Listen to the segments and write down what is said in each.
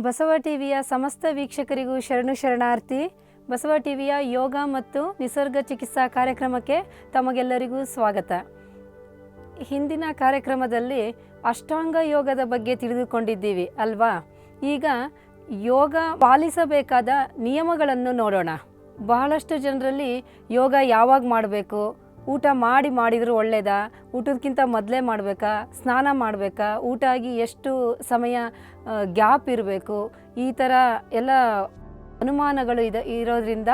ಬಸವ ಟಿವಿಯ ಸಮಸ್ತ ವೀಕ್ಷಕರಿಗೂ ಶರಣು ಶರಣಾರ್ಥಿ. ಬಸವ ಟಿವಿಯ ಯೋಗ ಮತ್ತು ನಿಸರ್ಗ ಚಿಕಿತ್ಸಾ ಕಾರ್ಯಕ್ರಮಕ್ಕೆ ತಮಗೆಲ್ಲರಿಗೂ ಸ್ವಾಗತ. ಹಿಂದಿನ ಕಾರ್ಯಕ್ರಮದಲ್ಲಿ ಅಷ್ಟಾಂಗ ಯೋಗದ ಬಗ್ಗೆ ತಿಳಿದುಕೊಂಡಿದ್ದೀವಿ ಅಲ್ವಾ? ಈಗ ಯೋಗ ಪಾಲಿಸಬೇಕಾದ ನಿಯಮಗಳನ್ನು ನೋಡೋಣ. ಬಹಳಷ್ಟು ಜನರಲ್ಲಿ ಯೋಗ ಯಾವಾಗ ಮಾಡಬೇಕು? ಊಟ ಮಾಡಿ ಮಾಡಿದರೂ ಒಳ್ಳೆಯದಾ ಊಟದಕ್ಕಿಂತ ಮೊದಲೇ ಮಾಡಬೇಕಾ? ಸ್ನಾನ ಮಾಡಬೇಕಾ? ಊಟ ಆಗಿ ಎಷ್ಟು ಸಮಯ ಗ್ಯಾಪ್ ಇರಬೇಕು? ಈ ಥರ ಎಲ್ಲ ಅನುಮಾನಗಳು ಇದೆ, ಇರೋದ್ರಿಂದ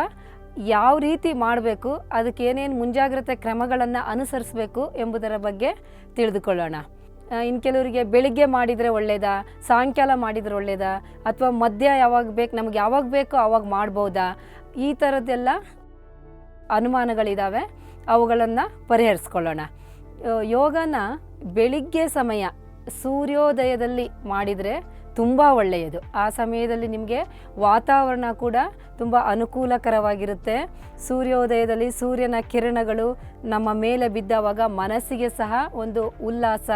ಯಾವ ರೀತಿ ಮಾಡಬೇಕು? ಅದಕ್ಕೆ ಏನೇನು ಮುಂಜಾಗ್ರತೆ ಕ್ರಮಗಳನ್ನು ಅನುಸರಿಸಬೇಕು ಎಂಬುದರ ಬಗ್ಗೆ ತಿಳಿದುಕೊಳ್ಳೋಣ. ಇನ್ನು ಕೆಲವರಿಗೆ ಬೆಳಿಗ್ಗೆ ಮಾಡಿದರೆ ಒಳ್ಳೆಯದಾ ಸಾಯಂಕಾಲ ಮಾಡಿದರೆ ಒಳ್ಳೆಯದಾ ಅಥವಾ ಮಧ್ಯ ಯಾವಾಗ ಬೇಕು, ನಮ್ಗೆ ಯಾವಾಗ ಬೇಕೋ ಆವಾಗ ಮಾಡ್ಬೋದಾ? ಈ ಥರದ್ದೆಲ್ಲ ಅನುಮಾನಗಳಿದ್ದಾವೆ ಅವುಗಳನ್ನು ಪರಿಹರಿಸ್ಕೊಳ್ಳೋಣ. ಯೋಗನ ಬೆಳಿಗ್ಗೆ ಸಮಯ ಸೂರ್ಯೋದಯದಲ್ಲಿ ಮಾಡಿದರೆ ತುಂಬ ಒಳ್ಳೆಯದು. ಆ ಸಮಯದಲ್ಲಿ ನಿಮಗೆ ವಾತಾವರಣ ಕೂಡ ತುಂಬ ಅನುಕೂಲಕರವಾಗಿರುತ್ತೆ. ಸೂರ್ಯೋದಯದಲ್ಲಿ ಸೂರ್ಯನ ಕಿರಣಗಳು ನಮ್ಮ ಮೇಲೆ ಬಿದ್ದವಾಗ ಮನಸ್ಸಿಗೆ ಸಹ ಒಂದು ಉಲ್ಲಾಸ,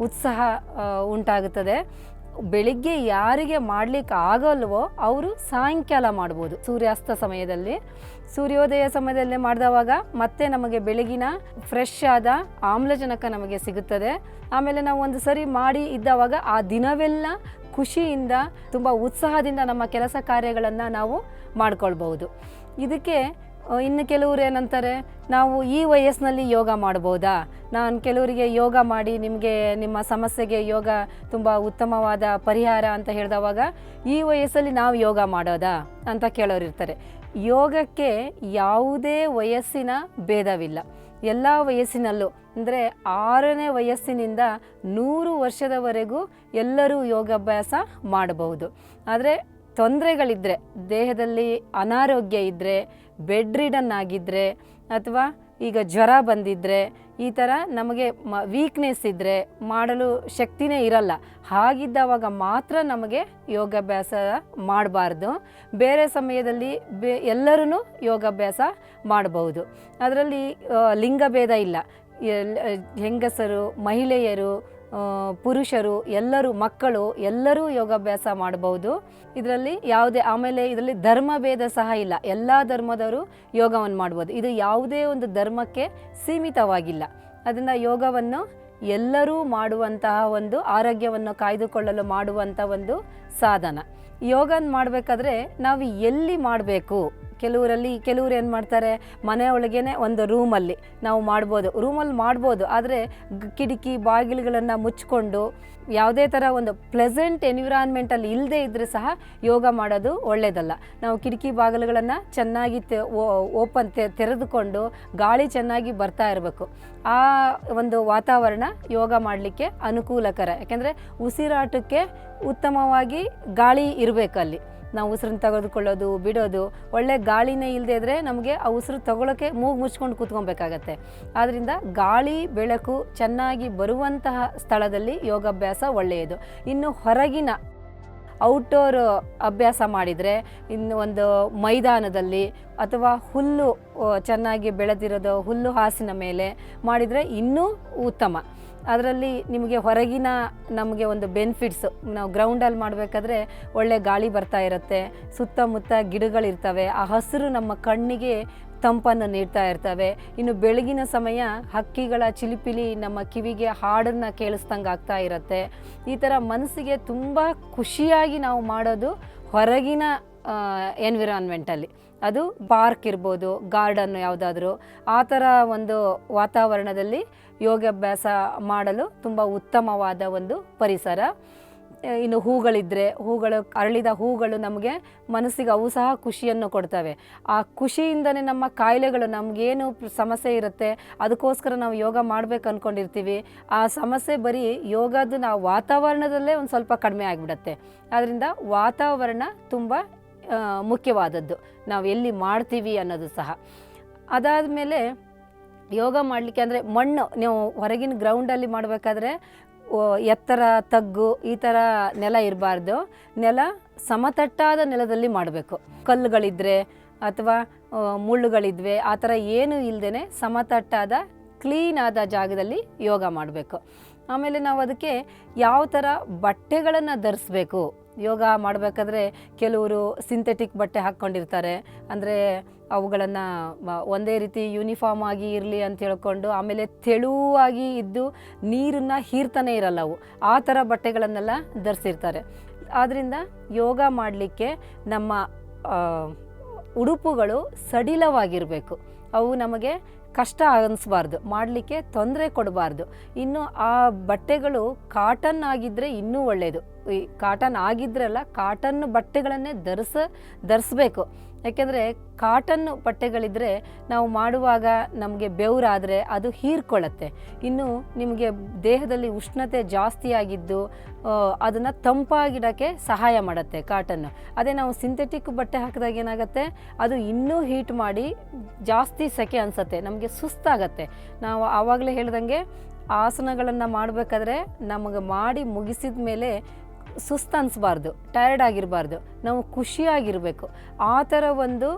ಉತ್ಸಾಹ ಉಂಟಾಗುತ್ತದೆ. ಬೆಳಿಗ್ಗೆ ಯಾರಿಗೆ ಮಾಡಲಿಕ್ಕೆ ಆಗಲ್ವೋ ಅವರು ಸಾಯಂಕಾಲ ಮಾಡ್ಬೋದು. ಸೂರ್ಯಾಸ್ತ ಸಮಯದಲ್ಲಿ, ಸೂರ್ಯೋದಯ ಸಮಯದಲ್ಲಿ ಮಾಡಿದವಾಗ ಮತ್ತೆ ನಮಗೆ ಬೆಳಗಿನ ಫ್ರೆಶ್ ಆದ ಆಮ್ಲಜನಕ ನಮಗೆ ಸಿಗುತ್ತದೆ. ಆಮೇಲೆ ನಾವು ಒಂದು ಸರಿ ಮಾಡಿ ಇದ್ದವಾಗ ಆ ದಿನವೆಲ್ಲ ಖುಷಿಯಿಂದ, ತುಂಬ ಉತ್ಸಾಹದಿಂದ ನಮ್ಮ ಕೆಲಸ ಕಾರ್ಯಗಳನ್ನು ನಾವು ಮಾಡ್ಕೊಳ್ಬಹುದು. ಇದಕ್ಕೆ ಇನ್ನು ಕೆಲವರು ಏನಂತಾರೆ, ನಾವು ಈ ವಯಸ್ಸಿನಲ್ಲಿ ಯೋಗ ಮಾಡ್ಬೋದಾ ನಾನು ಕೆಲವರಿಗೆ ಯೋಗ ಮಾಡಿ ನಿಮಗೆ ನಿಮ್ಮ ಸಮಸ್ಯೆಗೆ ಯೋಗ ತುಂಬ ಉತ್ತಮವಾದ ಪರಿಹಾರ ಅಂತ ಹೇಳಿದವಾಗ, ಈ ವಯಸ್ಸಲ್ಲಿ ನಾವು ಯೋಗ ಮಾಡೋದಾ? ಅಂತ ಕೇಳೋರು ಇರ್ತಾರೆ. ಯೋಗಕ್ಕೆ ಯಾವುದೇ ವಯಸ್ಸಿನ ಭೇದವಿಲ್ಲ. ಎಲ್ಲ ವಯಸ್ಸಿನಲ್ಲೂ, ಅಂದರೆ ಆರನೇ ವಯಸ್ಸಿನಿಂದ ನೂರು ವರ್ಷದವರೆಗೂ ಎಲ್ಲರೂ ಯೋಗಾಭ್ಯಾಸ ಮಾಡಬಹುದು. ಆದರೆ ತೊಂದರೆಗಳಿದ್ದರೆ ದೇಹದಲ್ಲಿ ಅನಾರೋಗ್ಯ ಇದ್ದರೆ ಬೆಡ್ ರಿಡನ್ ಆಗಿದ್ದರೆ ಅಥವಾ ಈಗ ಜ್ವರ ಬಂದಿದ್ದರೆ ಈ ಥರ ನಮಗೆ ಮ ವೀಕ್ನೆಸ್ ಇದ್ದರೆ ಮಾಡಲು ಶಕ್ತಿನೇ ಇರಲ್ಲ. ಹಾಗಿದ್ದವಾಗ ಮಾತ್ರ ನಮಗೆ ಯೋಗಾಭ್ಯಾಸ ಮಾಡಬಾರ್ದು. ಬೇರೆ ಸಮಯದಲ್ಲಿ ಬೇ ಎಲ್ಲರೂ ಯೋಗಾಭ್ಯಾಸ ಮಾಡಬಹುದು. ಅದರಲ್ಲಿ ಲಿಂಗಭೇದ ಇಲ್ಲ. ಹೆಂಗಸರು, ಮಹಿಳೆಯರು ಪುರುಷರು, ಎಲ್ಲರೂ, ಮಕ್ಕಳು, ಎಲ್ಲರೂ ಯೋಗಾಭ್ಯಾಸ ಮಾಡಬಹುದು. ಇದರಲ್ಲಿ ಯಾವುದೇ, ಆಮೇಲೆ ಇದರಲ್ಲಿ ಧರ್ಮಭೇದ ಸಹ ಇಲ್ಲ. ಎಲ್ಲ ಧರ್ಮದವರು ಯೋಗವನ್ನು ಮಾಡ್ಬೋದು. ಇದು ಯಾವುದೇ ಒಂದು ಧರ್ಮಕ್ಕೆ ಸೀಮಿತವಾಗಿಲ್ಲ. ಅದರಿಂದ ಯೋಗವನ್ನು ಎಲ್ಲರೂ ಮಾಡುವಂತಹ ಒಂದು ಆರೋಗ್ಯವನ್ನು ಕಾಯ್ದುಕೊಳ್ಳಲು ಮಾಡುವಂಥ ಒಂದು ಸಾಧನ. ಯೋಗನ ಮಾಡಬೇಕಾದ್ರೆ ನಾವು ಎಲ್ಲಿ ಮಾಡಬೇಕು? ಕೆಲವರಲ್ಲಿ ಕೆಲವರು ಏನು ಮಾಡ್ತಾರೆ, ಮನೆ ಒಂದು ರೂಮಲ್ಲಿ ನಾವು ಮಾಡ್ಬೋದು. ರೂಮಲ್ಲಿ ಮಾಡ್ಬೋದು, ಆದರೆ ಕಿಟಕಿ ಬಾಗಿಲುಗಳನ್ನು ಮುಚ್ಕೊಂಡು ಯಾವುದೇ ಥರ ಒಂದು ಪ್ಲೆಸೆಂಟ್ ಎನ್ವಿರಾನ್ಮೆಂಟಲ್ಲಿ ಇಲ್ಲದೆ ಇದ್ದರೆ ಸಹ ಯೋಗ ಮಾಡೋದು ಒಳ್ಳೆಯದಲ್ಲ ನಾವು ಕಿಟಕಿ ಬಾಗಿಲುಗಳನ್ನು ಚೆನ್ನಾಗಿ ತೆ ಓಪನ್ ತೆರೆದುಕೊಂಡು ಗಾಳಿ ಚೆನ್ನಾಗಿ ಬರ್ತಾ ಇರಬೇಕು. ಆ ಒಂದು ವಾತಾವರಣ ಯೋಗ ಮಾಡಲಿಕ್ಕೆ ಅನುಕೂಲಕರ. ಯಾಕೆಂದರೆ ಉಸಿರಾಟಕ್ಕೆ ಉತ್ತಮವಾಗಿ ಗಾಳಿ ಇರಬೇಕು ಅಲ್ಲಿ ನಾವು ಉಸಿರನ್ನ ತೆಗೆದುಕೊಳ್ಳೋದು, ಬಿಡೋದು, ಒಳ್ಳೆ ಗಾಳಿನೇ ಇಲ್ಲದೆ ಇದ್ದರೆ ನಮಗೆ ಆ ಉಸಿರು ತಗೊಳ್ಳೋಕ್ಕೆ ಮೂಗು ಮುಚ್ಕೊಂಡು ಕೂತ್ಕೊಬೇಕಾಗತ್ತೆ. ಆದ್ದರಿಂದ ಗಾಳಿ, ಬೆಳಕು ಚೆನ್ನಾಗಿ ಬರುವಂತಹ ಸ್ಥಳದಲ್ಲಿ ಯೋಗಾಭ್ಯಾಸ ಒಳ್ಳೆಯದು. ಇನ್ನು ಹೊರಗಿನ ಔಟ್ಡೋರ್ ಅಭ್ಯಾಸ ಮಾಡಿದರೆ ಇನ್ನು ಒಂದು ಮೈದಾನದಲ್ಲಿ ಅಥವಾ ಹುಲ್ಲು ಚೆನ್ನಾಗಿ ಬೆಳೆದಿರೋದು ಹುಲ್ಲು ಹಾಸಿನ ಮೇಲೆ ಮಾಡಿದರೆ ಇನ್ನೂ ಉತ್ತಮ. ಅದರಲ್ಲಿ ನಿಮಗೆ ಹೊರಗಿನ ನಮಗೆ ಒಂದು ಬೆನಿಫಿಟ್ಸ್ ನಾವು ಗ್ರೌಂಡಲ್ಲಿ ಮಾಡಬೇಕಾದ್ರೆ ಒಳ್ಳೆ ಗಾಳಿ ಬರ್ತಾ ಇರುತ್ತೆ, ಸುತ್ತಮುತ್ತ ಗಿಡಗಳಿರ್ತವೆ, ಆ ಹಸಿರು ನಮ್ಮ ಕಣ್ಣಿಗೆ ತಂಪನ್ನು ನೀಡ್ತಾ ಇರ್ತವೆ. ಇನ್ನು ಬೆಳಗಿನ ಸಮಯ ಹಕ್ಕಿಗಳ ಚಿಲಿಪಿಲಿ ನಮ್ಮ ಕಿವಿಗೆ ಹಾಡನ್ನು ಕೇಳಿಸ್ದಂಗೆ ಆಗ್ತಾ ಇರುತ್ತೆ. ಈ ಥರ ಮನಸ್ಸಿಗೆ ತುಂಬ ಖುಷಿಯಾಗಿ ನಾವು ಮಾಡೋದು ಹೊರಗಿನ ಎನ್ವಿರಾನ್ಮೆಂಟಲ್ಲಿ ಅದು ಪಾರ್ಕ್ ಇರ್ಬೋದು, ಗಾರ್ಡನ್ ಯಾವುದಾದ್ರೂ. ಆ ಥರ ಒಂದು ವಾತಾವರಣದಲ್ಲಿ ಯೋಗಾಭ್ಯಾಸ ಮಾಡಲು ತುಂಬ ಉತ್ತಮವಾದ ಒಂದು ಪರಿಸರ. ಇನ್ನು ಹೂಗಳಿದ್ದರೆ ಹೂಗಳು, ಅರಳಿದ ಹೂಗಳು ನಮಗೆ ಮನಸ್ಸಿಗೆ ಅವು ಸಹ ಖುಷಿಯನ್ನು ಕೊಡ್ತವೆ. ಆ ಖುಷಿಯಿಂದನೇ ನಮ್ಮ ಕಾಯಿಲೆಗಳು ನಮಗೇನು ಸಮಸ್ಯೆ ಇರುತ್ತೆ, ಅದಕ್ಕೋಸ್ಕರ ನಾವು ಯೋಗ ಮಾಡಬೇಕು ಅಂದ್ಕೊಂಡಿರ್ತೀವಿ ಆ ಸಮಸ್ಯೆ ಬರೀ ಯೋಗದ ನಾವು ವಾತಾವರಣದಲ್ಲೇ ಒಂದು ಸ್ವಲ್ಪ ಕಡಿಮೆ ಆಗಿಬಿಡತ್ತೆ. ಆದ್ದರಿಂದ ವಾತಾವರಣ ತುಂಬ ಮುಖ್ಯವಾದದ್ದು. ನಾವು ಎಲ್ಲಿ ಮಾಡ್ತೀವಿ ಅನ್ನೋದು ಸಹ. ಅದಾದ ಮೇಲೆ ಯೋಗ ಮಾಡಲಿಕ್ಕೆ ಅಂದರೆ ಮಣ್ಣು, ನೀವು ಹೊರಗಿನ ಗ್ರೌಂಡಲ್ಲಿ ಮಾಡಬೇಕಾದ್ರೆ ಎತ್ತರ ತಗ್ಗು, ಈ ಥರ ನೆಲ ಇರಬಾರ್ದು. ನೆಲ ಸಮತಟ್ಟಾದ ನೆಲದಲ್ಲಿ ಮಾಡಬೇಕು. ಕಲ್ಲುಗಳಿದ್ದರೆ ಅಥವಾ ಮುಳ್ಳುಗಳಿದ್ವೆ, ಆ ಥರ ಏನೂ ಇಲ್ಲದೇ ಸಮತಟ್ಟಾದ ಕ್ಲೀನಾದ ಜಾಗದಲ್ಲಿ ಯೋಗ ಮಾಡಬೇಕು. ಆಮೇಲೆ ನಾವು ಅದಕ್ಕೆ ಯಾವ ಥರ ಬಟ್ಟೆಗಳನ್ನು ಧರಿಸ್ಬೇಕು? ಯೋಗ ಮಾಡಬೇಕಾದ್ರೆ ಕೆಲವರು ಸಿಂಥೆಟಿಕ್ ಬಟ್ಟೆ ಹಾಕ್ಕೊಂಡಿರ್ತಾರೆ. ಅಂದರೆ ಅವುಗಳನ್ನು ಒಂದೇ ರೀತಿ ಯೂನಿಫಾರ್ಮ್ ಆಗಿ ಇರಲಿ ಅಂತ ಹೇಳ್ಕೊಂಡು ಆಮೇಲೆ ತೆಳುವಾಗಿ ಇದ್ದು ನೀರನ್ನು ಹೀರ್ತಾನೆ ಇರಲ್ಲ ಅವು. ಆ ಥರ ಬಟ್ಟೆಗಳನ್ನೆಲ್ಲ ಧರಿಸಿರ್ತಾರೆ. ಆದ್ದರಿಂದ ಯೋಗ ಮಾಡಲಿಕ್ಕೆ ನಮ್ಮ ಉಡುಪುಗಳು ಸಡಿಲವಾಗಿರಬೇಕು. ಅವು ನಮಗೆ ಕಷ್ಟ ಅನ್ನಿಸ್ಬಾರ್ದು ಮಾಡಲಿಕ್ಕೆ ತೊಂದರೆ ಕೊಡಬಾರ್ದು. ಇನ್ನು ಆ ಬಟ್ಟೆಗಳು ಕಾಟನ್ ಆಗಿದ್ದರೆ ಇನ್ನೂ ಒಳ್ಳೆಯದು ಈ ಕಾಟನ್ ಆಗಿದ್ರಲ್ಲ ಕಾಟನ್ ಬಟ್ಟೆಗಳನ್ನೇ ಧರಿಸ, ಧರಿಸ್ಬೇಕು. ಯಾಕೆಂದರೆ ಕಾಟನ್ ಬಟ್ಟೆಗಳಿದ್ದರೆ ನಾವು ಮಾಡುವಾಗ ನಮಗೆ ಬೆವರಾದರೆ ಅದು ಹೀರ್ಕೊಳ್ಳುತ್ತೆ. ಇನ್ನು ನಿಮಗೆ ದೇಹದಲ್ಲಿ ಉಷ್ಣತೆ ಜಾಸ್ತಿ ಆಗಿದ್ದು ಅದನ್ನು ತಂಪಾಗಿಡೋಕ್ಕೆ ಸಹಾಯ ಮಾಡುತ್ತೆ ಕಾಟನ್ನು ಅದೇ ನಾವು ಸಿಂಥೆಟಿಕ್ ಬಟ್ಟೆ ಹಾಕಿದಾಗ ಏನಾಗುತ್ತೆ? ಅದು ಇನ್ನೂ ಹೀಟ್ ಮಾಡಿ ಜಾಸ್ತಿ ಸೆಕೆ ಅನಿಸುತ್ತೆ, ನಮಗೆ ಸುಸ್ತಾಗತ್ತೆ. ನಾವು ಆವಾಗಲೇ ಹೇಳ್ದಂಗೆ, ಆಸನಗಳನ್ನು ಮಾಡಬೇಕಾದ್ರೆ ನಮಗೆ ಮಾಡಿ ಮುಗಿಸಿದ ಮೇಲೆ ಸುಸ್ತು ಅನಿಸ್ಬಾರ್ದು ಟಯರ್ಡ್ ಆಗಿರಬಾರ್ದು, ನಾವು ಖುಷಿಯಾಗಿರಬೇಕು. ಆ ಥರ ಒಂದು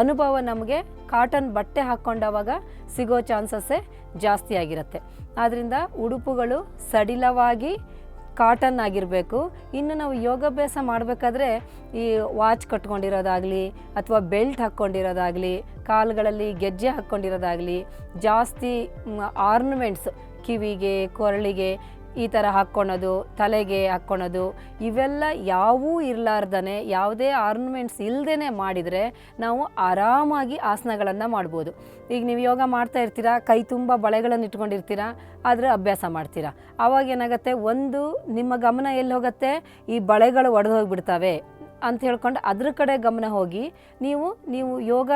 ಅನುಭವ ನಮಗೆ ಕಾಟನ್ ಬಟ್ಟೆ ಹಾಕ್ಕೊಂಡವಾಗ ಸಿಗೋ ಚಾನ್ಸಸ್ಸೇ ಜಾಸ್ತಿ ಆಗಿರುತ್ತೆ. ಆದ್ದರಿಂದ ಉಡುಪುಗಳು ಸಡಿಲವಾಗಿ ಕಾಟನ್ ಆಗಿರಬೇಕು. ಇನ್ನು ನಾವು ಯೋಗಾಭ್ಯಾಸ ಮಾಡಬೇಕಾದ್ರೆ ಈ ವಾಚ್ ಕಟ್ಕೊಂಡಿರೋದಾಗಲಿ ಅಥವಾ ಬೆಲ್ಟ್ ಹಾಕ್ಕೊಂಡಿರೋದಾಗಲಿ, ಕಾಲುಗಳಲ್ಲಿ ಗೆಜ್ಜೆ ಹಾಕ್ಕೊಂಡಿರೋದಾಗಲಿ, ಜಾಸ್ತಿ ಆರ್ನಮೆಂಟ್ಸ್ ಕಿವಿಗೆ, ಕೊರಳಿಗೆ ಈ ಥರ ಹಾಕ್ಕೊಳೋದು, ತಲೆಗೆ ಹಾಕ್ಕೊಳೋದು, ಇವೆಲ್ಲ ಯಾವೂ ಇರಲಾರ್ದೇ ಯಾವುದೇ ಆರ್ನಮೆಂಟ್ಸ್ ಇಲ್ಲದೇ ಮಾಡಿದರೆ ನಾವು ಆರಾಮಾಗಿ ಆಸನಗಳನ್ನು ಮಾಡ್ಬೋದು. ಈಗ ನೀವು ಯೋಗ ಮಾಡ್ತಾ ಇರ್ತೀರಾ, ಕೈ ತುಂಬ ಬಳೆಗಳನ್ನು ಇಟ್ಕೊಂಡಿರ್ತೀರಾ, ಆದರೆ ಅಭ್ಯಾಸ ಮಾಡ್ತೀರಾ. ಆವಾಗ ಏನಾಗುತ್ತೆ? ಒಂದು ನಿಮ್ಮ ಗಮನ ಎಲ್ಲಿ ಹೋಗುತ್ತೆ? ಈ ಬಳೆಗಳು ಒಡೆದು ಹೋಗಿಬಿಡ್ತವೆ ಅಂತ ಹೇಳ್ಕೊಂಡು ಅದ್ರ ಕಡೆ ಗಮನ ಹೋಗಿ, ನೀವು ನೀವು ಯೋಗ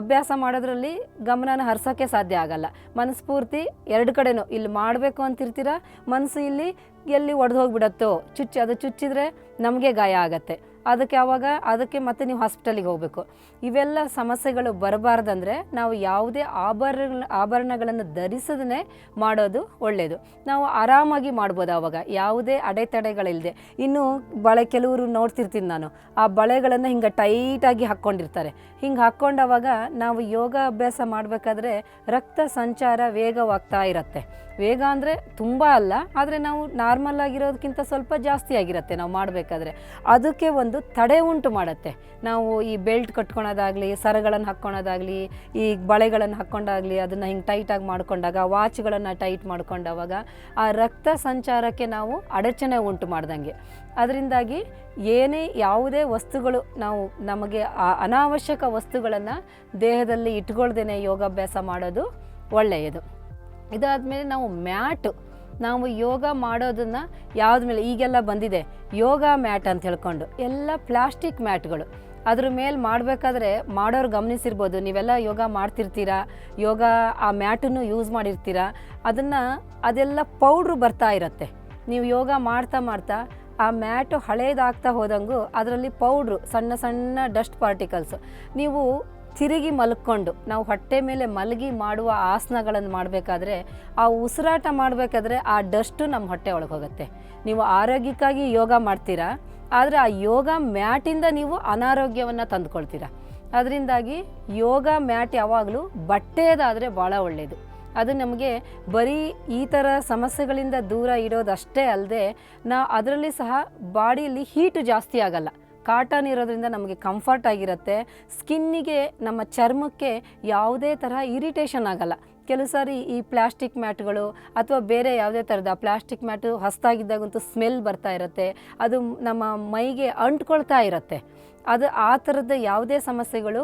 ಅಭ್ಯಾಸ ಮಾಡೋದ್ರಲ್ಲಿ ಗಮನನ ಹರಿಸೋಕ್ಕೆ ಸಾಧ್ಯ ಆಗಲ್ಲ. ಮನಸ್ಫೂರ್ತಿ ಎರಡು ಕಡೆನೂ, ಇಲ್ಲಿ ಮಾಡಬೇಕು ಅಂತಿರ್ತೀರ, ಮನಸ್ಸು ಇಲ್ಲಿ ಎಲ್ಲಿ ಒಡೆದು ಹೋಗಿಬಿಡತ್ತೋ, ಚುಚ್ಚಿ, ಅದು ಚುಚ್ಚಿದ್ರೆ ನಮಗೆ ಗಾಯ ಆಗತ್ತೆ. ಅದಕ್ಕೆ ಆವಾಗ ಅದಕ್ಕೆ ಮತ್ತೆ ನೀವು ಹಾಸ್ಪಿಟಲಿಗೆ ಹೋಗಬೇಕು. ಇವೆಲ್ಲ ಸಮಸ್ಯೆಗಳು ಬರಬಾರ್ದಂದ್ರೆ ನಾವು ಯಾವುದೇ ಆಭರಣ, ಆಭರಣಗಳನ್ನು ಧರಿಸದೇ ಮಾಡೋದು ಒಳ್ಳೆಯದು ನಾವು ಆರಾಮಾಗಿ ಮಾಡ್ಬೋದು ಆವಾಗ ಯಾವುದೇ ಅಡೆತಡೆಗಳಿಲ್ಲದೆ ಇನ್ನು ಬಳೆ ಕೆಲವರು ನೋಡ್ತಿರ್ತೀನಿ ನಾನು. ಆ ಬಳೆಗಳನ್ನು ಹಿಂಗೆ ಟೈಟಾಗಿ ಹಾಕ್ಕೊಂಡಿರ್ತಾರೆ. ಹಿಂಗೆ ಹಾಕ್ಕೊಂಡವಾಗ ನಾವು ಯೋಗ ಅಭ್ಯಾಸ ಮಾಡಬೇಕಾದ್ರೆ ರಕ್ತ ಸಂಚಾರ ವೇಗವಾಗ್ತಾ ಇರುತ್ತೆ. ವೇಗ ಅಂದರೆ ತುಂಬ ಅಲ್ಲ, ಆದರೆ ನಾವು ನಾರ್ಮಲ್ ಆಗಿರೋದಕ್ಕಿಂತ ಸ್ವಲ್ಪ ಜಾಸ್ತಿ ಆಗಿರುತ್ತೆ ನಾವು ಮಾಡಬೇಕಾದ್ರೆ. ಅದಕ್ಕೆ ಒಂದು ತಡೆ ಉಂಟು ಮಾಡುತ್ತೆ. ನಾವು ಈ ಬೆಲ್ಟ್ ಕಟ್ಕೊಳೋದಾಗಲಿ, ಸರಗಳನ್ನು ಹಾಕ್ಕೊಳೋದಾಗಲಿ, ಈ ಬಳೆಗಳನ್ನು ಹಾಕ್ಕೊಂಡಾಗಲಿ, ಅದನ್ನು ಹಿಂಗೆ ಟೈಟಾಗಿ ಮಾಡ್ಕೊಂಡಾಗ, ವಾಚ್ಗಳನ್ನು ಟೈಟ್ ಮಾಡ್ಕೊಂಡಾವಾಗ ಆ ರಕ್ತ ಸಂಚಾರಕ್ಕೆ ನಾವು ಅಡಚಣೆ ಉಂಟು ಮಾಡ್ದಂಗೆ. ಅದರಿಂದಾಗಿ ಏನೇ ಯಾವುದೇ ವಸ್ತುಗಳು ನಾವು ನಮಗೆ ಆ ಅನಾವಶ್ಯಕ ವಸ್ತುಗಳನ್ನು ದೇಹದಲ್ಲಿ ಇಟ್ಕೊಳ್ದೇ ಯೋಗಾಭ್ಯಾಸ ಮಾಡೋದು ಒಳ್ಳೆಯದು. ಇದಾದಮೇಲೆ ನಾವು ಮ್ಯಾಟು. ನಾವು ಯೋಗ ಮಾಡೋದನ್ನು ಯಾವ್ದ ಮೇಲೆ ಈಗೆಲ್ಲ ಬಂದಿದೆ. ಯೋಗ ಮ್ಯಾಟ್ ಅಂತ ಹೇಳ್ಕೊಂಡು ಎಲ್ಲ ಪ್ಲಾಸ್ಟಿಕ್ ಮ್ಯಾಟ್ಗಳು. ಅದ್ರ ಮೇಲೆ ಮಾಡಬೇಕಾದ್ರೆ ಮಾಡೋರು ಗಮನಿಸಿರ್ಬೋದು, ನೀವೆಲ್ಲ ಯೋಗ ಮಾಡ್ತಿರ್ತೀರಾ? ಯೋಗ ಆ ಮ್ಯಾಟನ್ನು ಯೂಸ್ ಮಾಡಿರ್ತೀರಾ? ಅದನ್ನು ಅದೆಲ್ಲ ಪೌಡ್ರು ಬರ್ತಾ ಇರುತ್ತೆ. ನೀವು ಯೋಗ ಮಾಡ್ತಾ ಮಾಡ್ತಾ ಆ ಮ್ಯಾಟು ಹಳೇದಾಗ್ತಾ ಹೋದಂಗೂ ಅದರಲ್ಲಿ ಪೌಡ್ರು, ಸಣ್ಣ ಸಣ್ಣ ಡಸ್ಟ್ ಪಾರ್ಟಿಕಲ್ಸ್. ನೀವು ತಿರುಗಿ ಮಲ್ಕೊಂಡು, ನಾವು ಹೊಟ್ಟೆ ಮೇಲೆ ಮಲಗಿ ಮಾಡುವ ಆಸನಗಳನ್ನು ಮಾಡಬೇಕಾದ್ರೆ, ಆ ಉಸಿರಾಟ ಮಾಡಬೇಕಾದ್ರೆ ಆ ಡಸ್ಟು ನಮ್ಮ ಹೊಟ್ಟೆ ಒಳಗೆ ಹೋಗುತ್ತೆ. ನೀವು ಆರೋಗ್ಯಕ್ಕಾಗಿ ಯೋಗ ಮಾಡ್ತೀರಾ? ಆದರೆ ಆ ಯೋಗ ಮ್ಯಾಟಿಂದ ನೀವು ಅನಾರೋಗ್ಯವನ್ನು ತಂದುಕೊಳ್ತೀರಾ. ಅದರಿಂದಾಗಿ ಯೋಗ ಮ್ಯಾಟ್ ಯಾವಾಗಲೂ ಬಟ್ಟೆಯದಾದರೆ ಭಾಳ ಒಳ್ಳೆಯದು ಅದು ನಮಗೆ ಬರೀ ಈ ಥರ ಸಮಸ್ಯೆಗಳಿಂದ ದೂರ ಇಡೋದಷ್ಟೇ ಅಲ್ಲದೆ, ನಾ ಅದರಲ್ಲಿ ಸಹ ಬಾಡಿಯಲ್ಲಿ ಹೀಟು ಜಾಸ್ತಿ ಆಗಲ್ಲ. ಕಾಟನ್ ಇರೋದ್ರಿಂದ ನಮಗೆ ಕಂಫರ್ಟ್ ಆಗಿರುತ್ತೆ. ಸ್ಕಿನ್ನಿಗೆ, ನಮ್ಮ ಚರ್ಮಕ್ಕೆ ಯಾವುದೇ ತರಹ ಇರಿಟೇಷನ್ ಆಗಲ್ಲ. ಕೆಲವು ಸಾರಿ ಈ ಪ್ಲಾಸ್ಟಿಕ್ ಮ್ಯಾಟ್ಗಳು ಅಥವಾ ಬೇರೆ ಯಾವುದೇ ಥರದ ಪ್ಲಾಸ್ಟಿಕ್ ಮ್ಯಾಟು ಹೊಸ್ದಾಗಿದ್ದಾಗಂತೂ ಸ್ಮೆಲ್ ಬರ್ತಾ ಇರುತ್ತೆ. ಅದು ನಮ್ಮ ಮೈಗೆ ಅಂಟ್ಕೊಳ್ತಾ ಇರುತ್ತೆ. ಅದು ಆ ಥರದ ಯಾವುದೇ ಸಮಸ್ಯೆಗಳು